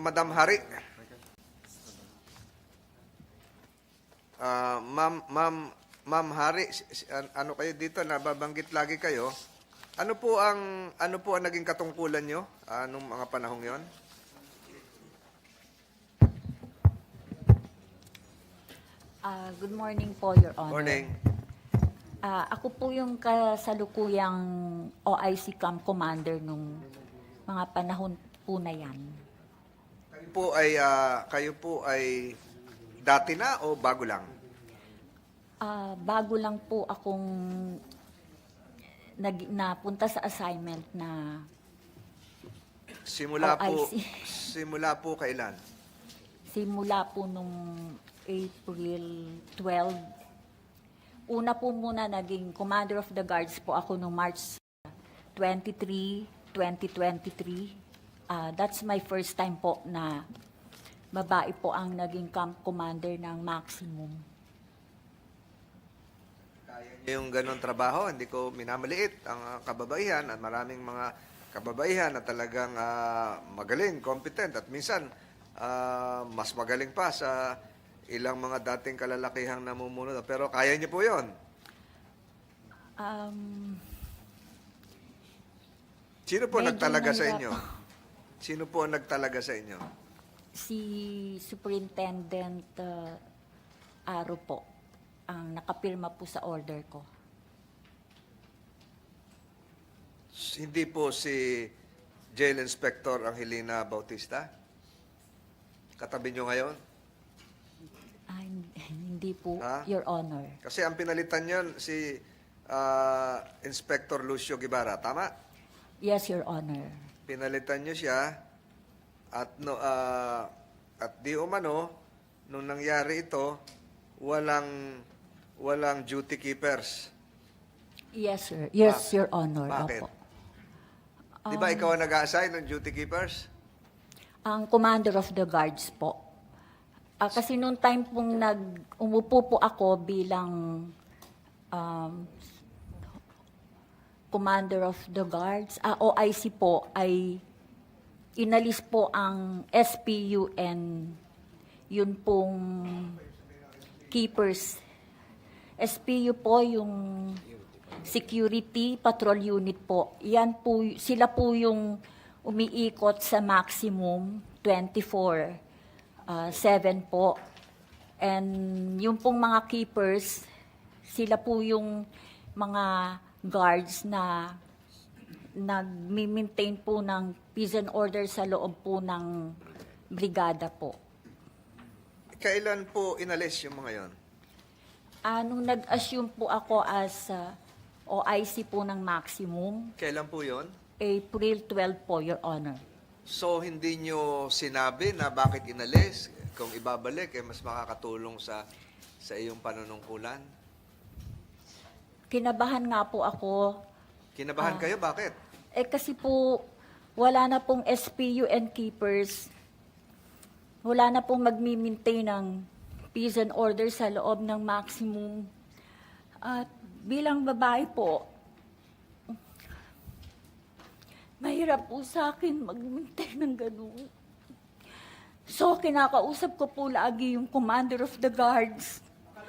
Madam Hari. Ah, ma'am, ma'am, ma'am Hari, ano kayo dito? Nababanggit lagi kayo. Ano po ang ano po ang naging katungkulan nyo ah, nung mga panahong 'yon? Ah, good morning po, Your Honor. Morning. Ah, ako po yung kasalukuyang OIC Camp Commander nung mga panahon po na yan. Po ay ah, kayo po ay dati na o bago lang? Ah, bago lang po akong nag, napunta sa assignment na Simula Oh, I po see. simula po kailan? simula po nung April 12. Una po muna naging Commander of the Guards po ako nung March 23, 2023. Ah, that's my first time po na babae po ang naging camp commander ng maximum. Kaya niyo yung ganun trabaho, hindi ko minamaliit ang ah, kababaihan at maraming mga kababaihan na talagang ah, magaling, competent at minsan ah, mas magaling pa sa ilang mga dating kalalakihang namumuno. Pero kaya niyo po yon. Um, Sino po nagtalaga sa inyo? Sino po ang nagtalaga sa inyo? si Superintendent uh, Aro po ang nakapirma po sa order ko. S- Hindi po si Jail Inspector Angelina Bautista? Katabi niyo ngayon? Ah, hin- hindi po, Ah? Your Honor. Kasi ang pinalitan niyon si ah, Inspector Lucio Guevara, tama? Yes, Your Honor. Pinalitan niyo siya at no ah, at di umano nung nangyari ito, walang walang duty keepers. Yes, sir. Yes, Bakit? Your Honor. Bakit? Opo. Di ba ikaw ang nag-assign ng duty keepers? Ang Commander of the Guards po. Ah, kasi noong time pong nag, umupo po ako bilang um, Commander of the Guards, ah, OIC po, ay inalis po ang SPU and yun pong keepers. SPU po yung security patrol unit po. Yan po, sila po yung umiikot sa maximum 24 uh, 7 po. And yung pong mga keepers, sila po yung mga guards na nag-maintain po ng peace and order sa loob po ng brigada po. Kailan po inalis yung mga yon? Ah, nung nag-assume po ako as uh, OIC po ng maximum, Kailan po yon? April 12 po, Your Honor. So hindi niyo sinabi na bakit inalis? Kung ibabalik, eh, mas makakatulong sa sa iyong panunungkulan. Kinabahan nga po ako. Kinabahan Ah. kayo? Bakit? Eh kasi po, wala na pong SPU and keepers. Wala na pong magmi-maintain ng peace and order sa loob ng maximum. At bilang babae po, mahirap po sa akin mag-maintain ng ganun. So, kinakausap ko po lagi yung commander of the guards.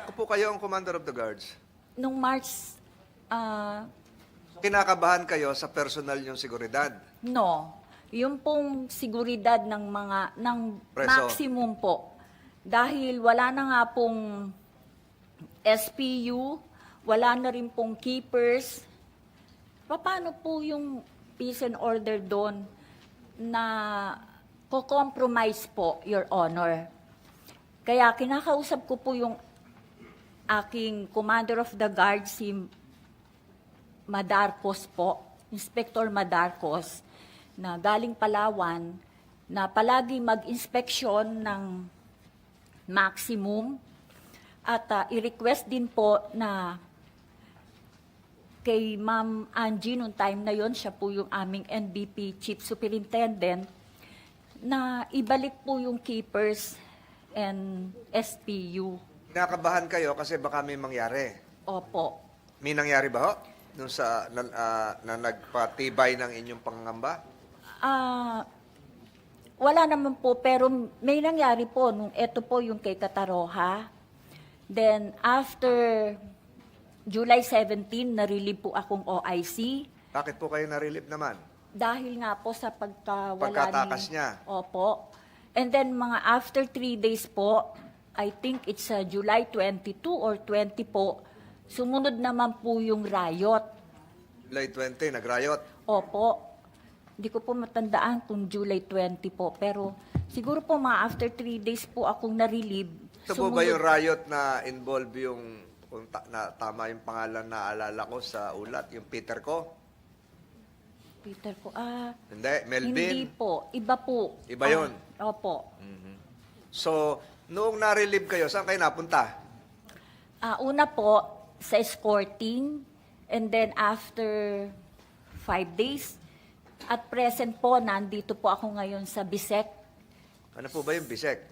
Ako po kayo ang commander of the guards. Nung March, ah, Kinakabahan kayo sa personal niyong seguridad. No. Yung pong seguridad ng mga ng Preso. maximum po. Dahil wala na nga pong SPU, wala na rin pong keepers. Paano po yung peace and order doon na ko-compromise po, Your Honor? Kaya kinakausap ko po yung aking commander of the guard, si Madarcos po, Inspector Madarcos, na galing Palawan, na palagi mag-inspeksyon ng maximum at ah, i-request din po na kay Ma'am Angie noong time na yon siya po yung aming NBP Chief Superintendent, na ibalik po yung keepers and SPU. Kinakabahan kayo kasi baka may mangyari. Opo. May nangyari ba ho? Nung sa, na, ah, na nagpatibay ng inyong pangangamba? Ah, Wala naman po, pero may nangyari po nung eto po yung kay Kataroha. Then, after July 17, na-relieve po akong OIC. Bakit po kayo na-relieve naman? Dahil nga po sa pagkawala Pagkatakas ni... niya. Opo. And then, mga after three days po, I think it's uh, July 22 or 20 po, sumunod naman po yung riot. July 20, nag-riot. Opo. Hindi ko po matandaan kung July 20 po. Pero siguro po mga after three days po akong na-relieve. Ito po ba yung riot na involve yung, kung ta- na, tama yung pangalan na alala ko sa ulat, yung Peter ko? Peter po, ah, Hindi, Melvin? hindi po. Iba po. Iba yun? Ah, opo. So, noong na-relieve kayo, saan kayo napunta? Ah, una po, sa escorting. And then after five days, at present po, nandito po ako ngayon sa BISEC, Ano po ba yung bisek?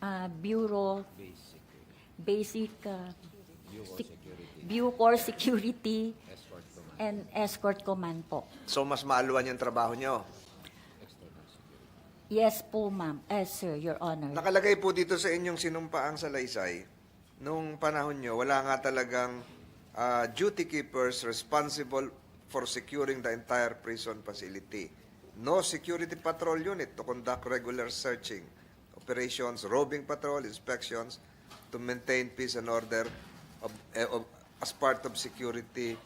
ah, Bureau, Basic, ah, Sec- Bucor Security, and Escort Command po. So, mas maaluan yung trabaho nyo. Yes po, ma'am. Yes, sir, Your Honor. Nakalagay po dito sa inyong sinumpaang salaysay, nung panahon nyo, wala nga talagang ah, duty keepers responsible for securing the entire prison facility. No security patrol unit to conduct regular searching, operations, roving patrol, inspections, to maintain peace and order of, eh, of- as part of security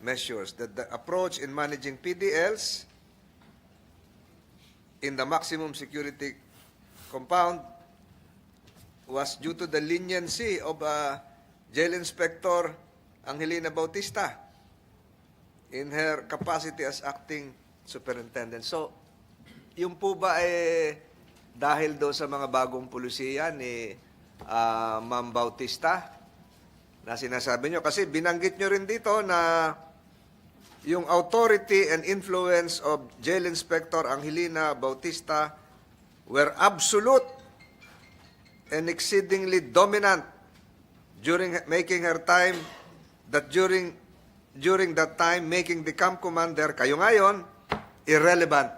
measures. That the approach in managing PDLs in the maximum security compound was due to the leniency of uh, Jail Inspector Angelina Bautista in her capacity as acting superintendent. So, yung po ba eh dahil do sa mga bagong pulisiya ni ah, Ma'am Bautista na sinasabi nyo? Kasi binanggit nyo rin dito na yung authority and influence of Jail Inspector Angelina Bautista were absolute and exceedingly dominant during making her time that during during that time making the camp commander kayo ngayon irrelevant.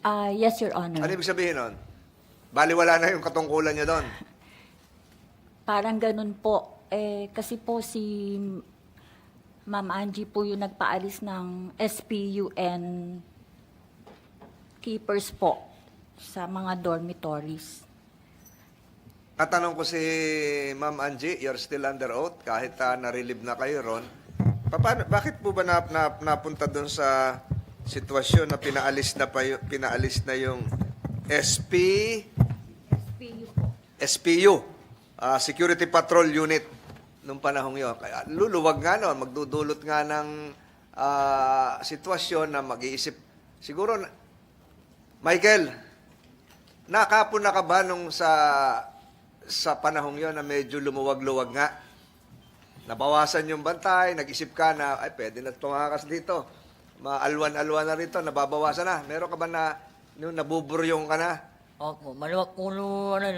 Ah, yes, Your Honor. Ano ibig sabihin nun? Baliwala na yung katungkulan niya doon. Parang ganun po. Eh, kasi po si Ma'am Angie po yung nagpaalis ng SPUN keepers po sa mga dormitories. Tatanong ko si Ma'am Angie, you're still under oath kahit uh, na-relieve na kayo ron. Paano, bakit po ba na, na, napunta doon sa sitwasyon na pinaalis na pa yung, pinaalis na yung SP SPU po. SPU, ah, Security Patrol Unit nung panahong yon. Luluwag nga no, magdudulot nga ng ah, sitwasyon na mag-iisip. Siguro, Michael, nakapon na ka ba nung sa sa panahong yon na medyo lumuwag-luwag nga? Nabawasan yung bantay, nag-isip ka na, ay, pwede na tumakas dito. Maalwan-alwan na rito, nababawasan na. Meron ka ba na, yung nabuburyong ka na? Opo, maluwag no, ano,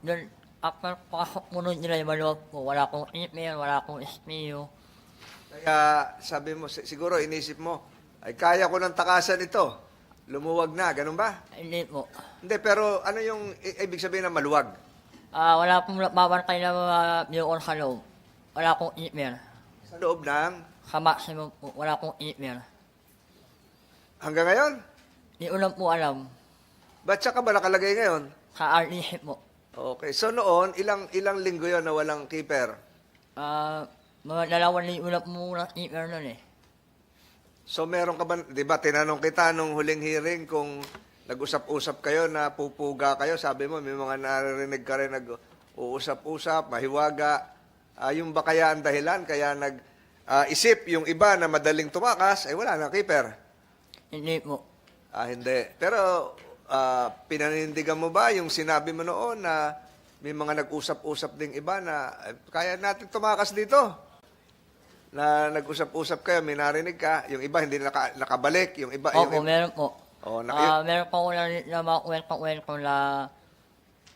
no, after pasok po nun nila, maluwag po. Wala akong email, wala akong SPU. Kaya sabi mo, si- siguro inisip mo, ay kaya ko ng takasan ito. Lumuwag na, ganun ba? Hindi po. Hindi, pero ano yung i- ibig sabihin ng maluwag? Ah, wala pong babantay na mga biyokon sa loob. Wala akong email. Sa loob ng, Sa maximum po, wala akong email. hanggang ngayon? Hindi ko lang po alam. Ba't siya ka ba nakalagay ngayon? Sa RDC po. Okay, so noon, ilang ilang linggo yon na walang keeper. Ah, mga dalawang linggo na po muna email nun eh. So meron ka ba, di ba, tinanong kita nung huling hearing kung nag-usap-usap kayo na pupuga kayo, sabi mo, may mga naririnig ka rin nag-uusap-usap, mahiwaga. Ah, yung ba kaya ang dahilan, kaya nag-isip yung iba na madaling tumakas, ay wala na keeper. Hindi po. Ah, hindi. Pero ah, pinanindigan mo ba yung sinabi mo noon na may mga nag-usap-usap ding iba na eh, kaya natin tumakas dito? Na nag-usap-usap kayo, may narinig ka, yung iba hindi naka, nakabalik, yung iba... Opo, yung, meron po. Oh, naki- Ah, meron po na, na mga kwento-kwento na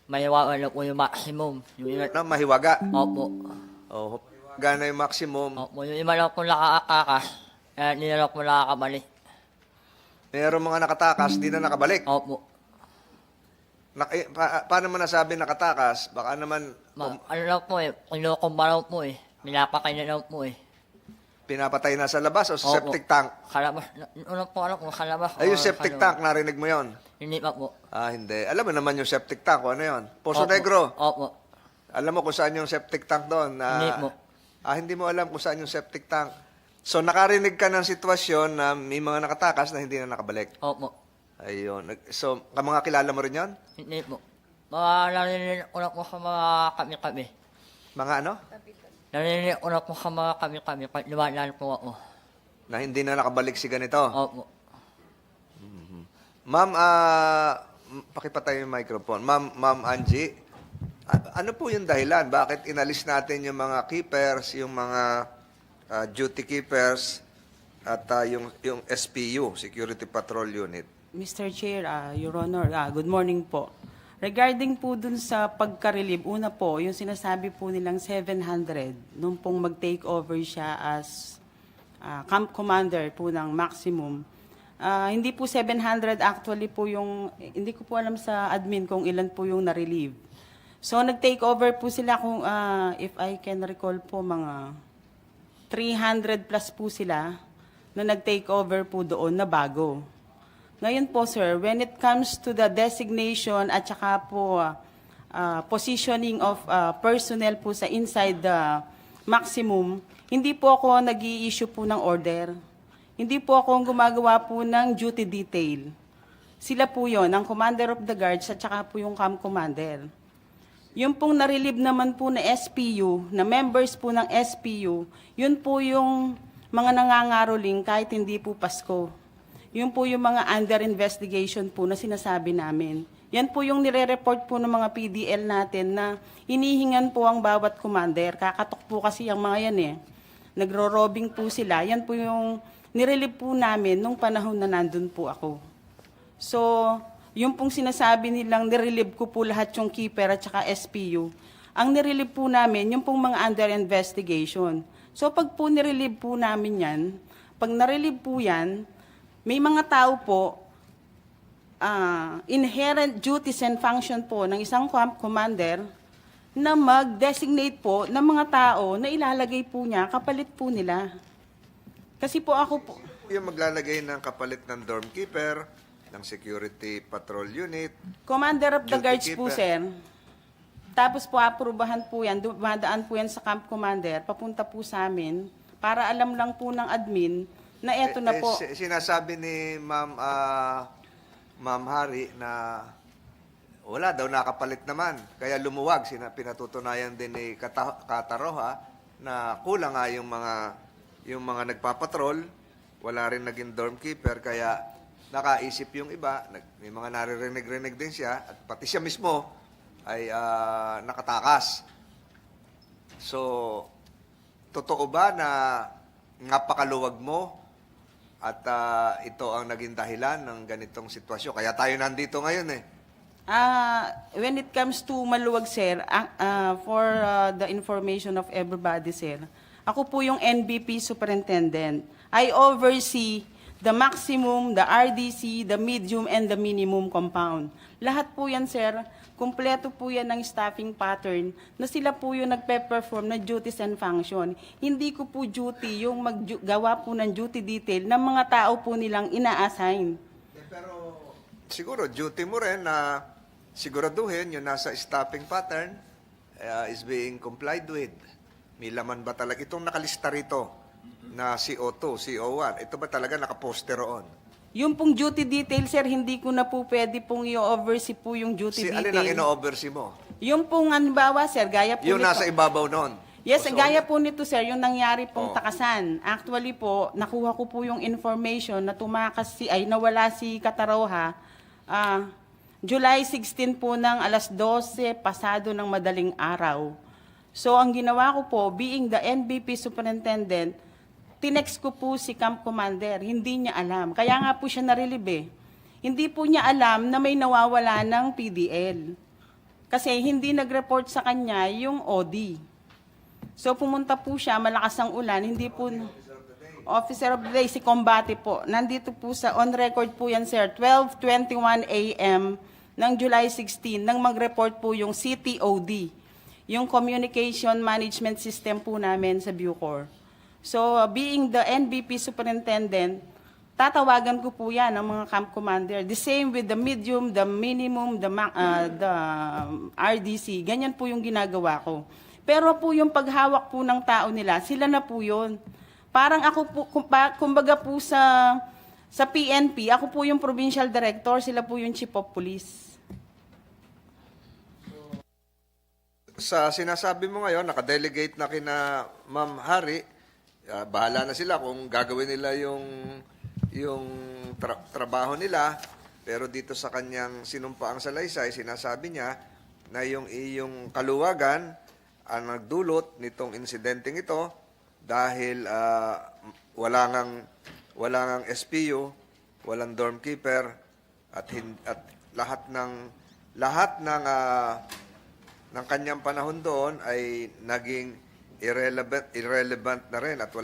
may na po yung maximum. Yung na mahiwaga. opo. Oh, mahiwaga na yung maximum. Opo, yung iba lang po nakakakas. Kaya hindi na lang po nakakabalik. Mayroong mga nakatakas, di na nakabalik. Opo. Na, eh, pa- paano mo nasabi nakatakas? Baka naman Ma, ano lang po eh, kinukumbaraw po eh. Minapakay na lang po eh. pinapatay na sa labas o sa Opo. septic tank? Kalabas, una po alam kung kalabas. Ay, yung septic kalabas. tank, narinig mo yon? Hindi pa po. Ah, hindi. Alam mo naman yung septic tank, kung ano yon? Poso Opo. Negro. Opo. Alam mo kung saan yung septic tank doon? na Hindi mo. Ah, hindi mo alam kung saan yung septic tank. So, nakarinig ka ng sitwasyon na may mga nakatakas na hindi na nakabalik. Opo. Ayun. So, ka- mga kilala mo rin yon? Hindi po. Mga narinig ko na po sa mga kami-kami. Mga ano? Narinig ko na po sa mga kami-kami. Pag po ako. Na hindi na nakabalik si ganito. Opo. Ma'am, ah, m- pakipatay yung microphone. Ma'am, Ma'am Angie, a- ano po yung dahilan? Bakit inalis natin yung mga keepers, yung mga ah, duty keepers, at ah, yung, yung SPU, Security Patrol Unit? Mr. Chair, ah, Your Honor, ah, good morning po. Regarding po dun sa pagka-relieve, una po, yung sinasabi po nilang 700, nung pong mag-take over siya as ah, camp commander po ng maximum, ah, hindi po 700 actually po yung, hindi ko po alam sa admin kung ilan po yung na-relieve. So, nag-take over po sila kung, ah, if I can recall po, mga 300 plus po sila na nag-take over po doon na bago. Ngayon po sir, when it comes to the designation at saka po ah, positioning of ah, personnel po sa inside the maximum, hindi po ako nag issue po ng order. Hindi po ako gumagawa po ng duty detail. Sila po yon, ang commander of the guards at saka po yung camp commander. Yung pong narelieve naman po na SPU, na members po ng SPU, yun po yung mga nangangaroling kahit hindi po Pasko. Yun po yung mga under investigation po na sinasabi namin. Yan po yung nire-report po ng mga PDL natin na hinihingan po ang bawat commander. Kakatok po kasi ang mga yan eh. Nagro-robbing po sila. Yan po yung nirelieve po namin nung panahon na nandun po ako. So, yung pong sinasabi nilang nirelieve ko po lahat yung keeper at saka SPU, ang nirelieve po namin, yung pong mga under investigation. So, pag po nirelieve po namin yan, pag narelieve po yan, may mga tao po, ah, inherent duties and function po ng isang camp commander na mag-designate po ng mga tao na ilalagay po niya kapalit po nila. Kasi po ako po, Yung maglalagay ng kapalit ng dorm keeper, ng security patrol unit, Commander of the Duty Guards po, sir. Tapos po, aprubahan po yan. Dumadaan po yan sa Camp Commander. Papunta po sa amin. Para alam lang po ng admin na eto na Eh, eh, po. si- sinasabi ni Ma'am ah, Ma'am Hari na wala daw nakapalit naman. Kaya lumuwag. Sina, pinatutunayan din ni Kata, Kataroha na kulang nga yung mga yung mga nagpapatrol, wala rin naging dorm keeper kaya nakaisip yung iba, nag, may mga naririnig-rinig din siya at pati siya mismo ay ah, nakatakas. So, totoo ba na napakaluwag mo at ah, ito ang naging dahilan ng ganitong sitwasyon? Kaya tayo nandito ngayon eh. Ah, when it comes to maluwag, sir, ah, for ah, the information of everybody, sir, ako po yung NBP superintendent. I oversee the maximum, the RDC, the medium, and the minimum compound. Lahat po yan, sir, kumpleto po yan ng staffing pattern na sila po yung nagpe-perform na duties and function. Hindi ko po duty yung maggawa po ng duty detail ng mga tao po nilang ina-assign. Pero siguro duty mo rin na siguraduhin yung nasa staffing pattern uh, is being complied with. May laman ba talaga? Itong nakalista rito na CO2, CO1, ito ba talaga nakaposte roon? Yung pong duty detail, sir, hindi ko na po pwede pong i-oversee po yung duty Si, alin detail. ang ino-oversee mo? yung pong halimbawa, sir, gaya po Yung nito. nasa ibabaw noon. Yes, O, so, gaya po nito, sir, yung nangyari Oh. pong takasan. Actually po, nakuha ko po yung information na tumakas si, ay nawala si Kataroha, ah, July 16 po ng alas 12 pasado ng madaling araw. So, ang ginawa ko po, being the NBP superintendent, tinext ko po si camp commander, hindi niya alam. Kaya nga po siya narelieve eh. Hindi po niya alam na may nawawala ng PDL. Kasi hindi nag-report sa kanya yung OD. So pumunta po siya, malakas ang ulan, hindi po... Officer of the Day, si Combate po. Nandito po sa on record po yan, sir. 12.21 a.m. ng July 16 nang mag-report po yung CTOD, yung Communication Management System po namin sa Bucor. So, uh, being the NBP Superintendent, tatawagan ko po yan ang mga camp commander. The same with the medium, the minimum, the, uh, the um, RDC. Ganyan po yung ginagawa ko. Pero po yung paghawak po ng tao nila, sila na po yun. Parang ako po, kumbaga po sa, sa PNP, ako po yung provincial director, sila po yung chief of police. Sa sinasabi mo ngayon, nakadelegate na kina Ma'am Hari, ah, bahala na sila kung gagawin nila yung yung tra- trabaho nila. Pero dito sa kanyang sinumpaang salaysay, sinasabi niya na yung iyong kaluwagan ang nagdulot nitong insidenteng ito dahil ah, wala ngang wala ngang SPU, walang dorm keeper at hin- at lahat ng lahat ng ah, ng kanyang panahon doon ay naging irrelevant irrelevant na rin at wala